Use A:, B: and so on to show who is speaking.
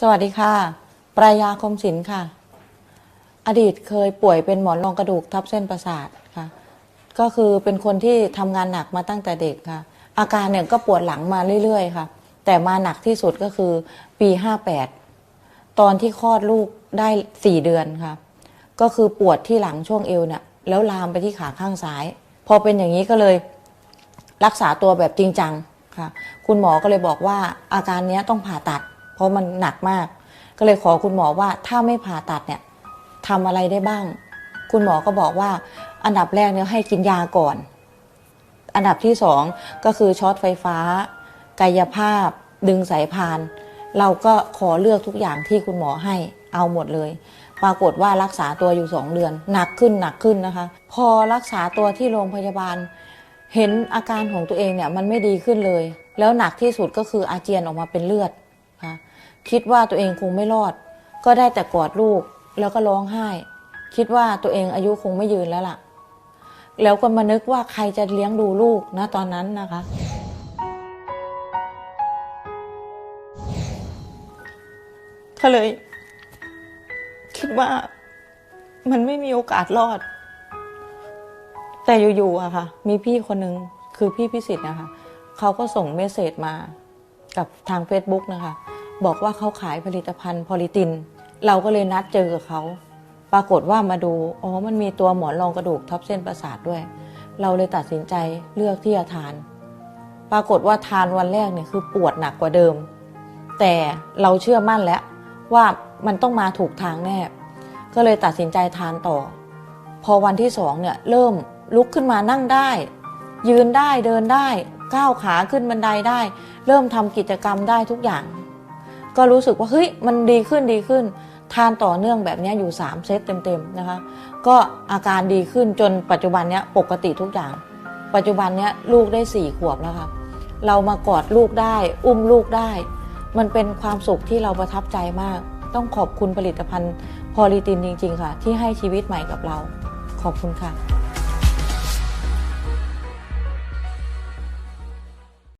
A: สวัสดีค่ะ ปรายาคมศิลป์ค่ะ อดีตเคยป่วยเป็นหมอนรองกระดูกทับเส้นประสาทค่ะ ก็คือเป็นคนที่ทำงานหนักมาตั้งแต่เด็กค่ะ อาการเนี่ยก็ปวดหลังมาเรื่อยๆค่ะ แต่มาหนักที่สุดก็คือปี 58 ตอนที่คลอดลูกได้ 4 เดือนค่ะ ก็คือปวดที่หลังช่วงเอวเนี่ย แล้วลามไปที่ขาข้างซ้าย พอเป็นอย่างนี้ก็เลยรักษาตัวแบบจริงจังค่ะ คุณหมอก็เลยบอกว่าอาการนี้ต้องผ่าตัด เพราะมันหนักมาก ก็เลยขอคุณหมอว่าถ้าไม่ผ่าตัดเนี่ยทำอะไรได้บ้าง คุณหมอก็บอกว่า อันดับแรกเนี่ยให้กินยาก่อน อันดับที่สองก็คือช็อตไฟฟ้า กายภาพ ดึงสายพาน เราก็ขอเลือกทุกอย่างที่คุณหมอให้เอาหมดเลย ปรากฏว่ารักษาตัวอยู่สองเดือน หนักขึ้นหนักขึ้นนะคะ พอรักษาตัวที่โรงพยาบาล เห็นอาการของตัวเองเนี่ยมันไม่ดีขึ้นเลย แล้วหนักที่สุดก็คืออาเจียนออกมาเป็นเลือดค่ะ คิดว่าตัวเองคงไม่รอด ก็ได้แต่กอดลูกแล้วก็ร้องไห้ คิดว่าตัวเองอายุคงไม่ยืนแล้วล่ะ แล้วก็มานึกว่าใครจะเลี้ยงดูลูกนะตอนนั้นนะคะ ก็เลย คิดว่ามันไม่มีโอกาสรอด แต่อยู่ๆอะค่ะ มีพี่คนหนึ่งคือพี่พิสิทธิ์นะคะ เขาก็ส่งเมสเซจมากับทาง Facebook นะคะ บอกว่าเขาขายผลิตภัณฑ์พอลิติน เราก็เลยนัดเจอกับเขาปรากฏว่ามาดูอ๋อมันมีตัวหมอนรองกระดูกทับเส้นประสาทด้วย เราเลยตัดสินใจเลือกที่จะทาน ปรากฏว่าทานวันแรกเนี่ยคือปวดหนักกว่าเดิม แต่เราเชื่อมั่นแล้วว่ามันต้องมาถูกทางแน่ ก็เลยตัดสินใจทานต่อ พอวันที่สองเนี่ยเริ่มลุกขึ้นมานั่งได้ ยืนได้เดินได้ก้าวขาขึ้นบันไดได้ เริ่มทำกิจกรรมได้ทุกอย่าง ก็รู้สึกว่าเฮ้ยมันดีขึ้นดีขึ้น ทานต่อเนื่องแบบนี้อยู่ 3 เซตเต็มๆนะคะก็อาการดีขึ้นจนปัจจุบันเนี้ยปกติทุกอย่าง ปัจจุบันเนี้ยลูกได้สี่ขวบแล้วค่ะเรามากอดลูกได้ อุ้มลูกได้ มันเป็นความสุขที่เราประทับใจมาก ต้องขอบคุณผลิตภัณฑ์พอลิตินจริง ๆ ค่ะ ที่ให้ชีวิตใหม่กับเรา ขอบคุณค่ะ